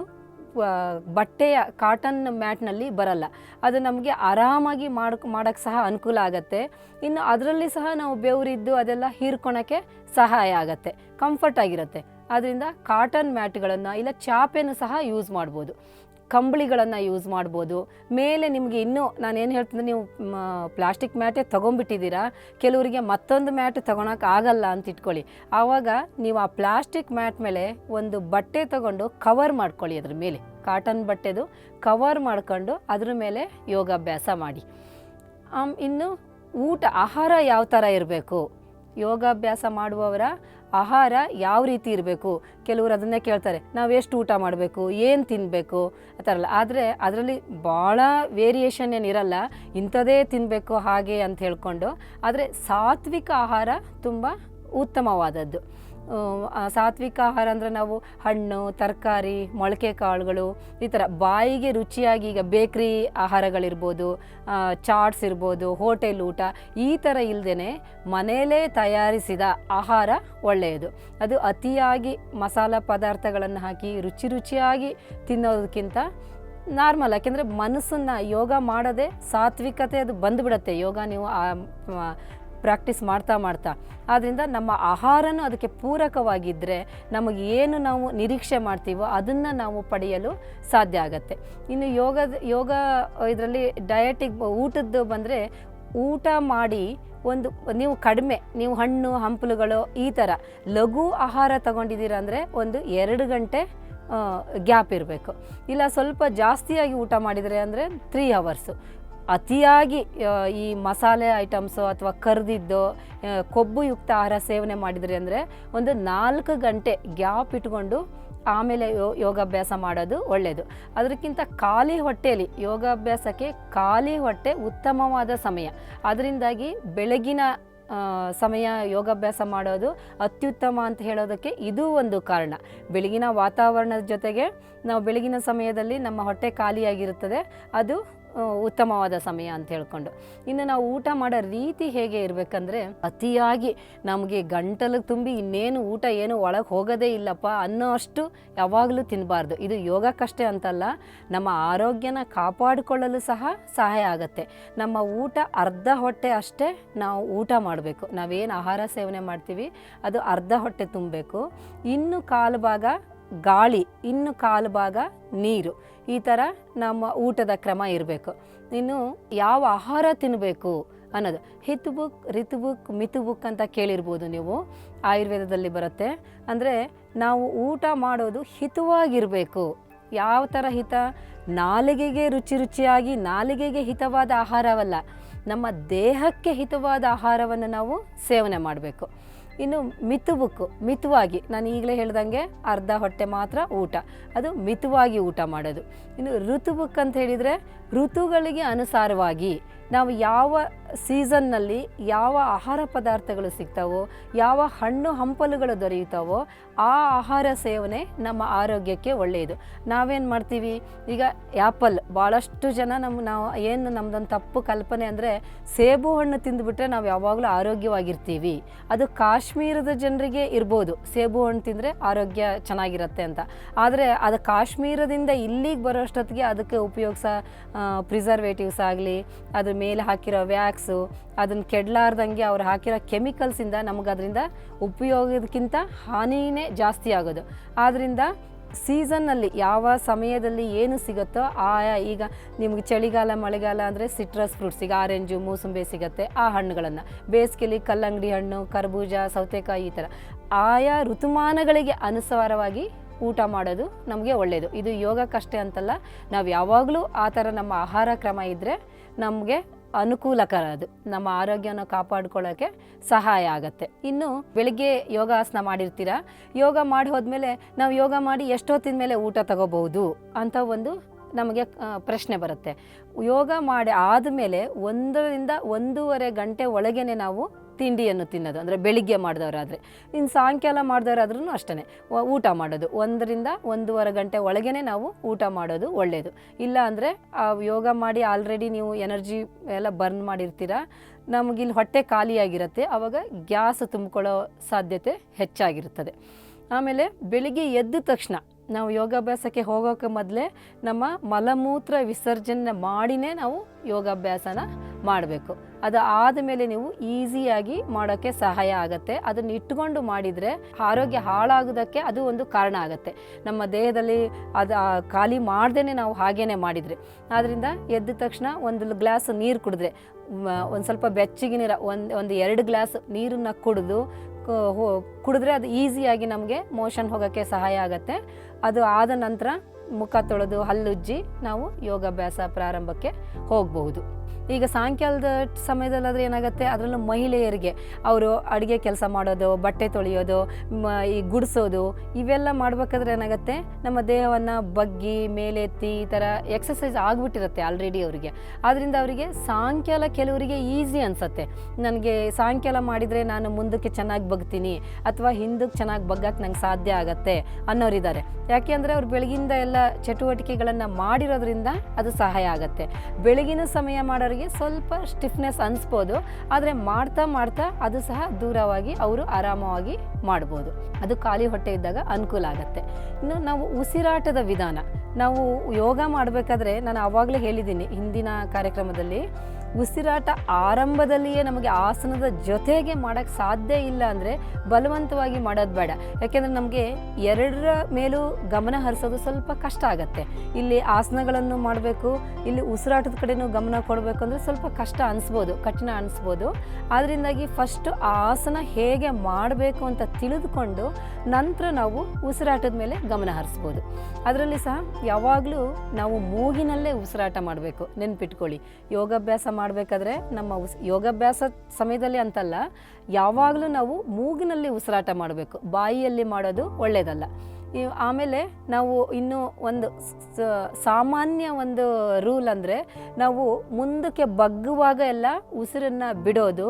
ಬಟ್ಟೆಯ ಕಾಟನ್ ಮ್ಯಾಟ್ನಲ್ಲಿ ಬರಲ್ಲ. ಅದು ನಮಗೆ ಆರಾಮಾಗಿ ಮಾಡಕ್ ಮಾಡೋಕ್ಕೆ ಸಹ ಅನುಕೂಲ ಆಗುತ್ತೆ. ಇನ್ನು ಅದರಲ್ಲಿ ಸಹ ನಾವು ಬೆವರಿದ್ದು ಅದೆಲ್ಲ ಹೀರ್ಕೊಳಕ್ಕೆ ಸಹಾಯ ಆಗುತ್ತೆ. ಕಂಫರ್ಟ್ ಆಗಿರುತ್ತೆ. ಅದರಿಂದ ಕಾಟನ್ ಮ್ಯಾಟ್ಗಳನ್ನು ಇಲ್ಲ ಚಾಪೆನ ಸಹ ಯೂಸ್ ಮಾಡ್ಬೋದು. ಕಂಬಳಿಗಳನ್ನು ಯೂಸ್ ಮಾಡ್ಬೋದು. ಮೇಲೆ ನಿಮಗೆ ಇನ್ನೂ ನಾನು ಏನು ಹೇಳ್ತೀನಿ ನೀವು ಪ್ಲಾಸ್ಟಿಕ್ ಮ್ಯಾಟೇ ತೊಗೊಂಬಿಟ್ಟಿದ್ದೀರಾ ಕೆಲವರಿಗೆ ಮತ್ತೊಂದು ಮ್ಯಾಟ್ ತೊಗೊಳಕ್ಕೆ ಆಗಲ್ಲ ಅಂತ ಇಟ್ಕೊಳ್ಳಿ. ಆವಾಗ ನೀವು ಆ ಪ್ಲಾಸ್ಟಿಕ್ ಮ್ಯಾಟ್ ಮೇಲೆ ಒಂದು ಬಟ್ಟೆ ತಗೊಂಡು ಕವರ್ ಮಾಡ್ಕೊಳ್ಳಿ ಅದ್ರ ಮೇಲೆ. ಕಾಟನ್ ಬಟ್ಟೆದು ಕವರ್ ಮಾಡ್ಕೊಂಡು ಅದ್ರ ಮೇಲೆ ಯೋಗಾಭ್ಯಾಸ ಮಾಡಿ. ಇನ್ನು ಊಟ, ಆಹಾರ ಯಾವ ಥರ ಇರಬೇಕು? ಯೋಗಾಭ್ಯಾಸ ಮಾಡುವವರ ಆಹಾರ ಯಾವ ರೀತಿ ಇರಬೇಕು? ಕೆಲವರು ಅದನ್ನೇ ಕೇಳ್ತಾರೆ, ನಾವು ಎಷ್ಟು ಊಟ ಮಾಡಬೇಕು, ಏನು ತಿನ್ನಬೇಕು ಆ ಥರ ಅಲ್ಲ ಆದರೆ ಅದರಲ್ಲಿ ಭಾಳ ವೇರಿಯೇಷನ್ ಏನಿರಲ್ಲ ಇಂಥದೇ ತಿನ್ನಬೇಕು ಹಾಗೆ ಅಂತ ಹೇಳ್ಕೊಂಡು, ಆದರೆ ಸಾತ್ವಿಕ ಆಹಾರ ತುಂಬ ಉತ್ತಮವಾದದ್ದು. ಸಾತ್ವಿಕ ಆಹಾರ ಅಂದರೆ ನಾವು ಹಣ್ಣು, ತರಕಾರಿ, ಮೊಳಕೆ ಕಾಳುಗಳು, ಈ ಥರ ಬಾಯಿಗೆ ರುಚಿಯಾಗಿ ಈಗ ಬೇಕ್ರಿ ಆಹಾರಗಳಿರ್ಬೋದು ಚಾಟ್ಸ್ ಇರ್ಬೋದು, ಹೋಟೆಲ್ ಊಟ, ಈ ಥರ ಇಲ್ಲದೇ ಮನೆಯಲ್ಲೇ ತಯಾರಿಸಿದ ಆಹಾರ ಒಳ್ಳೆಯದು. ಅದು ಅತಿಯಾಗಿ ಮಸಾಲ ಪದಾರ್ಥಗಳನ್ನು ಹಾಕಿ ರುಚಿ ರುಚಿಯಾಗಿ ತಿನ್ನೋದಕ್ಕಿಂತ ನಾರ್ಮಲ್, ಯಾಕೆಂದರೆ ಮನಸ್ಸನ್ನು ಯೋಗ ಮಾಡದೆ ಸಾತ್ವಿಕತೆ ಅದು ಬಂದುಬಿಡತ್ತೆ. ಯೋಗ ನೀವು ಪ್ರಾಕ್ಟೀಸ್ ಮಾಡ್ತಾ ಮಾಡ್ತಾ. ಆದ್ದರಿಂದ ನಮ್ಮ ಆಹಾರನೂ ಅದಕ್ಕೆ ಪೂರಕವಾಗಿದ್ದರೆ ನಮಗೆ ಏನು ನಾವು ನಿರೀಕ್ಷೆ ಮಾಡ್ತೀವೋ ಅದನ್ನು ನಾವು ಪಡೆಯಲು ಸಾಧ್ಯ ಆಗತ್ತೆ. ಇನ್ನು ಯೋಗದ, ಯೋಗ ಇದರಲ್ಲಿ ಡಯಟಿಗೆ ಊಟದ್ದು ಬಂದರೆ ಊಟ ಮಾಡಿ ಒಂದು, ನೀವು ಕಡಿಮೆ, ನೀವು ಹಣ್ಣು, ಹಂಪಲುಗಳು ಈ ಥರ ಲಘು ಆಹಾರ ತಗೊಂಡಿದ್ದೀರ ಅಂದರೆ ಒಂದು ಎರಡು ಗಂಟೆ ಗ್ಯಾಪ್ ಇರಬೇಕು. ಇಲ್ಲ ಸ್ವಲ್ಪ ಜಾಸ್ತಿಯಾಗಿ ಊಟ ಮಾಡಿದರೆ ಅಂದರೆ ತ್ರೀ ಅವರ್ಸು ಅತಿಯಾಗಿ ಈ ಮಸಾಲೆ ಐಟಮ್ಸು ಅಥವಾ ಕರಿದಿದ್ದು ಕೊಬ್ಬು ಕೊಬ್ಬುಯುಕ್ತ ಆಹಾರ ಸೇವನೆ ಮಾಡಿದರೆ ಅಂದರೆ ಒಂದು ನಾಲ್ಕು ಗಂಟೆ ಗ್ಯಾಪ್ ಇಟ್ಕೊಂಡು ಆಮೇಲೆ ಯೋ, ಯೋಗಾಭ್ಯಾಸ ಮಾಡೋದು ಒಳ್ಳೆಯದು ಅದಕ್ಕಿಂತ ಖಾಲಿ ಹೊಟ್ಟೆಯಲ್ಲಿ ಯೋಗಾಭ್ಯಾಸಕ್ಕೆ ಖಾಲಿ ಹೊಟ್ಟೆ ಉತ್ತಮವಾದ ಸಮಯ. ಅದರಿಂದಾಗಿ ಬೆಳಗಿನ ಸಮಯ ಯೋಗಾಭ್ಯಾಸ ಮಾಡೋದು ಅತ್ಯುತ್ತಮ ಅಂತ ಹೇಳೋದಕ್ಕೆ ಇದು ಒಂದು ಕಾರಣ. ಬೆಳಗಿನ ವಾತಾವರಣದ ಜೊತೆಗೆ ನಾವು ಬೆಳಗಿನ ಸಮಯದಲ್ಲಿ ನಮ್ಮ ಹೊಟ್ಟೆ ಖಾಲಿಯಾಗಿರುತ್ತದೆ. ಅದು ಉತ್ತಮವಾದ ಸಮಯ ಅಂತ ಹೇಳ್ಕೊಂಡು. ಇನ್ನು ನಾವು ಊಟ ಮಾಡೋ ರೀತಿ ಹೇಗೆ ಇರಬೇಕಂದ್ರೆ, ಅತಿಯಾಗಿ ನಮಗೆ ಗಂಟಲಿಗೆ ತುಂಬಿ ಇನ್ನೇನು ಊಟ ಏನು ಒಳಗೆ ಹೋಗೋದೇ ಇಲ್ಲಪ್ಪ ಅನ್ನೋ ಅಷ್ಟು ಯಾವಾಗಲೂ ತಿನ್ನಬಾರ್ದು ಇದು ಯೋಗಕ್ಕಷ್ಟೇ ಅಂತಲ್ಲ, ನಮ್ಮ ಆರೋಗ್ಯನ ಕಾಪಾಡಿಕೊಳ್ಳಲು ಸಹ ಸಹಾಯ ಆಗುತ್ತೆ. ನಮ್ಮ ಊಟ ಅರ್ಧ ಹೊಟ್ಟೆ ಅಷ್ಟೇ ನಾವು ಊಟ ಮಾಡಬೇಕು. ನಾವೇನು ಆಹಾರ ಸೇವನೆ ಮಾಡ್ತೀವಿ, ಅದು ಅರ್ಧ ಹೊಟ್ಟೆ ತುಂಬಬೇಕು. ಇನ್ನು ಕಾಲು ಭಾಗ ಗಾಳಿ, ಇನ್ನು ಕಾಲು ಭಾಗ ನೀರು. ಈ ಥರ ನಮ್ಮ ಊಟದ ಕ್ರಮ ಇರಬೇಕು. ಇನ್ನು ಯಾವ ಆಹಾರ ತಿನ್ನಬೇಕು ಅನ್ನೋದು. ಹಿತ್ ಬುಕ್, ರಿತ್ ಬುಕ್, ಮಿತ್ ಬುಕ್ ಅಂತ ಕೇಳಿರ್ಬೋದು ನೀವು. ಆಯುರ್ವೇದದಲ್ಲಿ ಬರುತ್ತೆ. ಅಂದರೆ ನಾವು ಊಟ ಮಾಡೋದು ಹಿತವಾಗಿರಬೇಕು. ಯಾವ ಥರ ಹಿತ? ನಾಲಿಗೆಗೆ ರುಚಿ ರುಚಿಯಾಗಿ ನಾಲಿಗೆಗೆ ಹಿತವಾದ ಆಹಾರವಲ್ಲ. ನಮ್ಮ ದೇಹಕ್ಕೆ ಹಿತವಾದ ಆಹಾರವನ್ನು ನಾವು ಸೇವನೆ ಮಾಡಬೇಕು. ಇನ್ನು ಮಿತುಬುಕ್ಕು, ಮಿತವಾಗಿ. ನಾನು ಈಗಲೇ ಹೇಳ್ದಂಗೆ ಅರ್ಧ ಹೊಟ್ಟೆ ಮಾತ್ರ ಊಟ. ಅದು ಮಿತವಾಗಿ ಊಟ ಮಾಡೋದು. ಇನ್ನು ಋತುಬುಕ್ ಅಂತ ಹೇಳಿದರೆ ಋತುಗಳಿಗೆ ಅನುಸಾರವಾಗಿ ನಾವು ಯಾವ ಸೀಸನ್ನಲ್ಲಿ ಯಾವ ಆಹಾರ ಪದಾರ್ಥಗಳು ಸಿಗ್ತಾವೋ, ಯಾವ ಹಣ್ಣು ಹಂಪಲುಗಳು ದೊರೆಯುತ್ತವೋ ಆ ಆಹಾರ ಸೇವನೆ ನಮ್ಮ ಆರೋಗ್ಯಕ್ಕೆ ಒಳ್ಳೆಯದು. ನಾವೇನು ಮಾಡ್ತೀವಿ? ಈಗ ಆ್ಯಪಲ್ ಭಾಳಷ್ಟು ಜನ ನಮ್ಮ ನಾವು ಏನು ನಮ್ಮದೊಂದು ತಪ್ಪು ಕಲ್ಪನೆ ಅಂದರೆ ಸೇಬು ಹಣ್ಣು ತಿಂದುಬಿಟ್ರೆ ನಾವು ಯಾವಾಗಲೂ ಆರೋಗ್ಯವಾಗಿರ್ತೀವಿ. ಅದು ಕಾಶ್ಮೀರದ ಜನರಿಗೆ ಇರ್ಬೋದು. ಸೇಬು ಹಣ್ಣು ತಿಂದರೆ ಆರೋಗ್ಯ ಚೆನ್ನಾಗಿರುತ್ತೆ ಅಂತ. ಆದರೆ ಅದು ಕಾಶ್ಮೀರದಿಂದ ಇಲ್ಲಿಗೆ ಬರೋಷ್ಟೊತ್ತಿಗೆ ಅದಕ್ಕೆ ಉಪಯೋಗಿಸ ಪ್ರಿಸರ್ವೇಟಿವ್ಸ್ ಆಗಲಿ, ಅದ್ರ ಮೇಲೆ ಹಾಕಿರೋ ವ್ಯಾಕ್ಸು, ಅದನ್ನು ಕೆಡಲಾರ್ದಂಗೆ ಅವ್ರು ಹಾಕಿರೋ ಕೆಮಿಕಲ್ಸಿಂದ ನಮಗೆ ಅದರಿಂದ ಉಪಯೋಗಕ್ಕಿಂತ ಹಾನಿನೇ ಜಾಸ್ತಿ ಆಗೋದು. ಆದ್ದರಿಂದ ಸೀಸನ್ನಲ್ಲಿ ಯಾವ ಸಮಯದಲ್ಲಿ ಏನು ಸಿಗುತ್ತೋ ಆಯಾ ಈಗ ನಿಮಗೆ ಚಳಿಗಾಲ, ಮಳೆಗಾಲ ಅಂದರೆ ಸಿಟ್ರಸ್ ಫ್ರೂಟ್ಸ್, ಈಗ ಆರೆಂಜು, ಮೂಸಂಬೆ ಸಿಗುತ್ತೆ, ಆ ಹಣ್ಣುಗಳನ್ನು. ಬೇಸಿಗೆಲಿ ಕಲ್ಲಂಗಡಿ ಹಣ್ಣು, ಕರ್ಬೂಜ, ಸೌತೆಕಾಯಿ ಈ ಥರ ಆಯಾ ಋತುಮಾನಗಳಿಗೆ ಅನುಸಾರವಾಗಿ ಊಟ ಮಾಡೋದು ನಮಗೆ ಒಳ್ಳೆಯದು ಇದು ಯೋಗಕ್ಕಷ್ಟೇ ಅಂತಲ್ಲ, ನಾವು ಯಾವಾಗಲೂ ಆ ಥರ ನಮ್ಮ ಆಹಾರ ಕ್ರಮ ಇದ್ದರೆ ನಮಗೆ ಅನುಕೂಲಕರ ಅದು. ನಮ್ಮ ಆರೋಗ್ಯನ ಕಾಪಾಡ್ಕೊಳ್ಳೋಕ್ಕೆ ಸಹಾಯ ಆಗುತ್ತೆ. ಇನ್ನು ಬೆಳಿಗ್ಗೆ ಯೋಗಾಸನ ಮಾಡಿರ್ತೀರ? ಯೋಗ ಮಾಡಿ ಹೋದ್ಮೇಲೆ ನಾವು ಯೋಗ ಮಾಡಿ ಎಷ್ಟೊತ್ತಿನ ಮೇಲೆ ಊಟ ತಗೋಬಹುದು ಅಂತ ಒಂದು ನಮಗೆ ಪ್ರಶ್ನೆ ಬರುತ್ತೆ. ಯೋಗ ಮಾಡಿ ಆದಮೇಲೆ ಒಂದರಿಂದ ಒಂದೂವರೆ ಗಂಟೆ ಒಳಗೇನೆ ನಾವು ತಿಂಡಿಯನ್ನು ತಿನ್ನೋದು, ಅಂದರೆ ಬೆಳಿಗ್ಗೆ ಮಾಡಿದವರಾದರೆ. ಇನ್ನು ಸಾಯಂಕಾಲ ಮಾಡಿದವರಾದ್ರೂ ಅಷ್ಟೇ ಊಟ ಮಾಡೋದು. ಒಂದರಿಂದ ಒಂದೂವರೆ ಗಂಟೆ ಒಳಗೇನೆ ನಾವು ಊಟ ಮಾಡೋದು ಒಳ್ಳೆಯದು ಇಲ್ಲ ಅಂದರೆ ಯೋಗ ಮಾಡಿ ಆಲ್ರೆಡಿ ನೀವು ಎನರ್ಜಿ ಎಲ್ಲ ಬರ್ನ್ ಮಾಡಿರ್ತೀರ, ನಮಗಿಲ್ಲಿ ಹೊಟ್ಟೆ ಖಾಲಿಯಾಗಿರುತ್ತೆ ಆವಾಗ ಗ್ಯಾಸ್ ತುಂಬಿಕೊಳ್ಳೋ ಸಾಧ್ಯತೆ ಹೆಚ್ಚಾಗಿರುತ್ತದೆ ಆಮೇಲೆ ಬೆಳಿಗ್ಗೆ ಎದ್ದ ತಕ್ಷಣ ನಾವು ಯೋಗಾಭ್ಯಾಸಕ್ಕೆ ಹೋಗೋಕ್ಕೆ ಮೊದಲೇ ನಮ್ಮ ಮಲಮೂತ್ರ ವಿಸರ್ಜನೆ ಮಾಡಿನೇ ನಾವು ಯೋಗಾಭ್ಯಾಸನ ಮಾಡಬೇಕು. ಅದು ಆದಮೇಲೆ ನೀವು ಈಸಿಯಾಗಿ ಮಾಡೋಕ್ಕೆ ಸಹಾಯ ಆಗುತ್ತೆ. ಅದನ್ನು ಇಟ್ಕೊಂಡು ಮಾಡಿದರೆ ಆರೋಗ್ಯ ಹಾಳಾಗೋದಕ್ಕೆ ಅದು ಒಂದು ಕಾರಣ ಆಗುತ್ತೆ. ನಮ್ಮ ದೇಹದಲ್ಲಿ ಅದು ಖಾಲಿ ಮಾಡ್ದೇ ನಾವು ಹಾಗೇ ಮಾಡಿದರೆ. ಆದ್ದರಿಂದ ಎದ್ದ ತಕ್ಷಣ ಒಂದು ಗ್ಲಾಸ್ ನೀರು ಕುಡಿದ್ರೆ ಒಂದು ಸ್ವಲ್ಪ ಬೆಚ್ಚಗಿನ ನೀರು, ಒಂದು ಒಂದು ಎರಡು ಗ್ಲಾಸ್ ನೀರನ್ನು ಕುಡಿದು ಕುಡಿದ್ರೆ ಅದು ಈಸಿಯಾಗಿ ನಮಗೆ ಮೋಷನ್ ಹೋಗೋಕ್ಕೆ ಸಹಾಯ ಆಗುತ್ತೆ. ಅದು ಆದ ನಂತರ ಮುಖ ತೊಳೆದು ಹಲ್ಲುಜ್ಜಿ ನಾವು ಯೋಗಾಭ್ಯಾಸ ಪ್ರಾರಂಭಕ್ಕೆ ಹೋಗಬಹುದು. ಈಗ ಸಾಯಂಕಾಲದ ಸಮಯದಲ್ಲಾದರೆ ಏನಾಗುತ್ತೆ? ಅದರಲ್ಲೂ ಮಹಿಳೆಯರಿಗೆ ಅವರು ಅಡುಗೆ ಕೆಲಸ ಮಾಡೋದು, ಬಟ್ಟೆ ತೊಳೆಯೋದು ಈ ಗುಡಿಸೋದು, ಇವೆಲ್ಲ ಮಾಡಬೇಕಾದ್ರೆ ಏನಾಗುತ್ತೆ? ನಮ್ಮ ದೇಹವನ್ನು ಬಗ್ಗಿ, ಮೇಲೆತ್ತಿ ಈ ಥರ ಎಕ್ಸಸೈಸ್ ಆಗಿಬಿಟ್ಟಿರುತ್ತೆ ಆಲ್ರೆಡಿ ಅವರಿಗೆ. ಆದ್ದರಿಂದ ಅವರಿಗೆ ಸಾಯಂಕಾಲ ಕೆಲವರಿಗೆ ಈಸಿ ಅನಿಸುತ್ತೆ. ನನಗೆ ಸಾಯಂಕಾಲ ಮಾಡಿದರೆ ನಾನು ಮುಂದಕ್ಕೆ ಚೆನ್ನಾಗಿ ಬಗ್ತೀನಿ ಅಥವಾ ಹಿಂದಕ್ಕೆ ಚೆನ್ನಾಗಿ ಬಗ್ಗಕ್ಕೆ ನಂಗೆ ಸಾಧ್ಯ ಆಗತ್ತೆ ಅನ್ನೋರಿದ್ದಾರೆ. ಯಾಕೆ ಅಂದರೆ ಅವ್ರು ಬೆಳಗಿಂದ ಎಲ್ಲ ಚಟುವಟಿಕೆಗಳನ್ನು ಮಾಡಿರೋದ್ರಿಂದ ಅದು ಸಹಾಯ ಆಗುತ್ತೆ. ಬೆಳಗಿನ ಸಮಯ ಮಾಡೋರಿಗೆ ಸ್ವಲ್ಪ ಸ್ಟಿಫ್ನೆಸ್ ಅನಿಸ್ಬೋದು. ಆದರೆ ಮಾಡ್ತಾ ಮಾಡ್ತಾ ಅದು ಸಹ ದೂರವಾಗಿ ಅವರು ಆರಾಮವಾಗಿ ಮಾಡ್ಬೋದು. ಅದು ಖಾಲಿ ಹೊಟ್ಟೆ ಇದ್ದಾಗ ಅನುಕೂಲ ಆಗುತ್ತೆ. ಇನ್ನು ನಾವು ಉಸಿರಾಟದ ವಿಧಾನ. ನಾವು ಯೋಗ ಮಾಡಬೇಕಾದ್ರೆ ನಾನು ಆವಾಗಲೇ ಹೇಳಿದ್ದೀನಿ ಹಿಂದಿನ ಕಾರ್ಯಕ್ರಮದಲ್ಲಿ ಉಸಿರಾಟ ಆರಂಭದಲ್ಲಿಯೇ ನಮಗೆ ಆಸನದ ಜೊತೆಗೆ ಮಾಡೋಕ್ಕೆ ಸಾಧ್ಯ ಇಲ್ಲ ಅಂದರೆ ಬಲವಂತವಾಗಿ ಮಾಡೋದು ಬೇಡ. ಯಾಕೆಂದರೆ ನಮಗೆ ಎರಡರ ಮೇಲೂ ಗಮನ ಹರಿಸೋದು ಸ್ವಲ್ಪ ಕಷ್ಟ ಆಗುತ್ತೆ. ಇಲ್ಲಿ ಆಸನಗಳನ್ನು ಮಾಡಬೇಕು, ಇಲ್ಲಿ ಉಸಿರಾಟದ ಕಡೆನೂ ಗಮನ ಕೊಡಬೇಕು ಅಂದರೆ ಸ್ವಲ್ಪ ಕಷ್ಟ ಅನಿಸ್ಬೋದು, ಕಠಿಣ ಅನಿಸ್ಬೋದು. ಆದ್ದರಿಂದಾಗಿ ಫಸ್ಟು ಆಸನ ಹೇಗೆ ಮಾಡಬೇಕು ಅಂತ ತಿಳಿದುಕೊಂಡು ನಂತರ ನಾವು ಉಸಿರಾಟದ ಮೇಲೆ ಗಮನ ಹರಿಸ್ಬೋದು. ಅದರಲ್ಲಿ ಸಹ ಯಾವಾಗಲೂ ನಾವು ಮೂಗಿನಲ್ಲೇ ಉಸಿರಾಟ ಮಾಡಬೇಕು. ನೆನ್ಪಿಟ್ಕೊಳ್ಳಿ. ಯೋಗಾಭ್ಯಾಸ ಮಾಡಬೇಕಾದ್ರೆ ನಮ್ಮ ಉಸ್ ಯೋಗಾಭ್ಯಾಸ ಸಮಯದಲ್ಲಿ ಅಂತಲ್ಲ, ಯಾವಾಗಲೂ ನಾವು ಮೂಗಿನಲ್ಲಿ ಉಸಿರಾಟ ಮಾಡಬೇಕು. ಬಾಯಿಯಲ್ಲಿ ಮಾಡೋದು ಒಳ್ಳೆಯದಲ್ಲ ಆಮೇಲೆ ನಾವು ಇನ್ನು ಒಂದು ಸಾಮಾನ್ಯ ಒಂದು ರೂಲ್ ಅಂದರೆ, ನಾವು ಮುಂದಕ್ಕೆ ಬಗ್ಗುವಾಗ ಎಲ್ಲ ಉಸಿರನ್ನು ಬಿಡೋದು,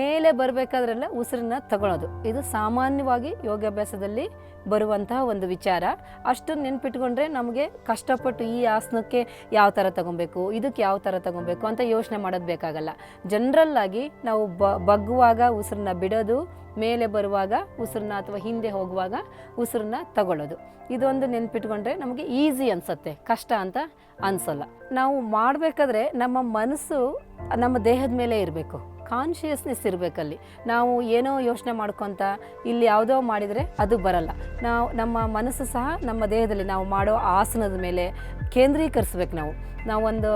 ಮೇಲೆ ಬರಬೇಕಾದ್ರೆಲ್ಲ ಉಸಿರನ್ನ ತಗೊಳ್ಳೋದು ಇದು ಸಾಮಾನ್ಯವಾಗಿ ಯೋಗಾಭ್ಯಾಸದಲ್ಲಿ ಬರುವಂತಹ ಒಂದು ವಿಚಾರ. ಅಷ್ಟು ನೆನ್ಪಿಟ್ಕೊಂಡ್ರೆ ನಮಗೆ ಕಷ್ಟಪಟ್ಟು ಈ ಆಸನಕ್ಕೆ ಯಾವ ಥರ ತಗೊಬೇಕು, ಇದಕ್ಕೆ ಯಾವ ಥರ ತಗೊಬೇಕು ಅಂತ ಯೋಚನೆ ಮಾಡೋದು ಬೇಕಾಗಲ್ಲ. ಜನರಲ್ಲಾಗಿ ನಾವು ಬಗ್ಗುವಾಗ ಉಸಿರನ್ನ ಬಿಡೋದು, ಮೇಲೆ ಬರುವಾಗ ಉಸಿರನ್ನ ಅಥವಾ ಹಿಂದೆ ಹೋಗುವಾಗ ಉಸಿರನ್ನ ತಗೊಳ್ಳೋದು. ಇದೊಂದು ನೆನ್ಪಿಟ್ಕೊಂಡ್ರೆ ನಮಗೆ ಈಸಿ ಅನ್ಸುತ್ತೆ, ಕಷ್ಟ ಅಂತ ಅನ್ಸಲ್ಲ. ನಾವು ಮಾಡಬೇಕಾದ್ರೆ ನಮ್ಮ ಮನಸ್ಸು ನಮ್ಮ ದೇಹದ ಮೇಲೆ ಇರಬೇಕು. ಕಾನ್ಷಿಯಸ್ನೆಸ್ ಇರಬೇಕಲ್ಲಿ. ನಾವು ಏನೋ ಯೋಚನೆ ಮಾಡ್ಕೊತ ಇಲ್ಲಿ ಯಾವುದೋ ಮಾಡಿದರೆ ಅದು ಬರಲ್ಲ. ನಾವು ನಮ್ಮ ಮನಸ್ಸು ಸಹ ನಮ್ಮ ದೇಹದಲ್ಲಿ ನಾವು ಮಾಡೋ ಆಸನದ ಮೇಲೆ ಕೇಂದ್ರೀಕರಿಸ್ಬೇಕು ನಾವು. ನಾವೊಂದು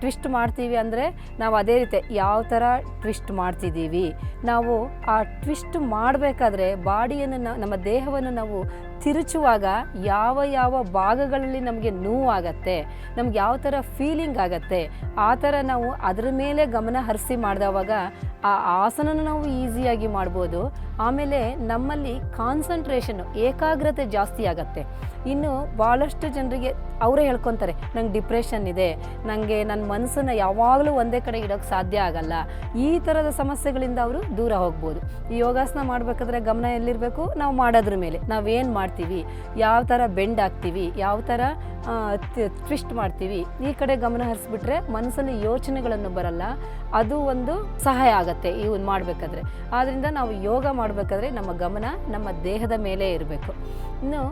ಟ್ವಿಸ್ಟ್ ಮಾಡ್ತೀವಿ ಅಂದರೆ ನಾವು ಅದೇ ರೀತಿ ಯಾವ ಥರ ಟ್ವಿಸ್ಟ್ ಮಾಡ್ತಿದ್ದೀವಿ. ನಾವು ಆ ಟ್ವಿಸ್ಟ್ ಮಾಡಬೇಕಾದ್ರೆ ಬಾಡಿಯನ್ನು ನಮ್ಮ ದೇಹವನ್ನು ನಾವು ತಿರುಚುವಾಗ ಯಾವ ಯಾವ ಭಾಗಗಳಲ್ಲಿ ನಮಗೆ ನೋವಾಗತ್ತೆ ನಮ್ಗೆ ಯಾವ ಥರ ಫೀಲಿಂಗ್ ಆಗತ್ತೆ, ಆ ಥರ ನಾವು ಅದರ ಮೇಲೆ ಗಮನ ಹರಿಸಿ ಮಾಡಿದವಾಗ ಆ ಆಸನನ ನಾವು ಈಸಿಯಾಗಿ ಮಾಡ್ಬೋದು. ಆಮೇಲೆ ನಮ್ಮಲ್ಲಿ ಕಾನ್ಸಂಟ್ರೇಷನ್, ಏಕಾಗ್ರತೆ ಜಾಸ್ತಿ ಆಗತ್ತೆ. ಇನ್ನು ಭಾಳಷ್ಟು ಜನರಿಗೆ ಅವರೇ ಹೇಳ್ಕೊತಾರೆ, ನಂಗೆ ಡಿಪ್ರೆಷನ್ ಇದೆ ನನಗೆ ನನ್ನ ಮನಸ್ಸನ್ನು ಯಾವಾಗಲೂ ಒಂದೇ ಕಡೆ ಇಡೋಕ್ಕೆ ಸಾಧ್ಯ ಆಗಲ್ಲ. ಈ ಥರದ ಸಮಸ್ಯೆಗಳಿಂದ ಅವರು ದೂರ ಹೋಗ್ಬೋದು. ಈ ಯೋಗಾಸನ ಮಾಡಬೇಕಾದ್ರೆ ಗಮನ ಎಲ್ಲಿರಬೇಕು? ನಾವು ಮಾಡೋದ್ರ ಮೇಲೆ. ನಾವೇನು ಮಾಡ್ತೀವಿ? ಯಾವ ಥರ ಬೆಂಡ್ ಆಗ್ತೀವಿ ಯಾವ ಥರ ಟ್ವಿಸ್ಟ್ ಮಾಡ್ತೀವಿ? ಈ ಕಡೆ ಗಮನ ಹರಿಸ್ಬಿಟ್ರೆ ಮನಸ್ಸಲ್ಲಿ ಯೋಚನೆಗಳನ್ನು ಬರಲ್ಲ. ಅದು ಒಂದು ಸಹಾಯ ಆಗುತ್ತೆ ಈ ಒಂದು ಮಾಡಬೇಕಾದ್ರೆ. ಆದ್ದರಿಂದ ನಾವು ಯೋಗ ಮಾಡಬೇಕಾದ್ರೆ ನಮ್ಮ ಗಮನ ನಮ್ಮ ದೇಹದ ಮೇಲೆ ಇರಬೇಕು. ಇನ್ನು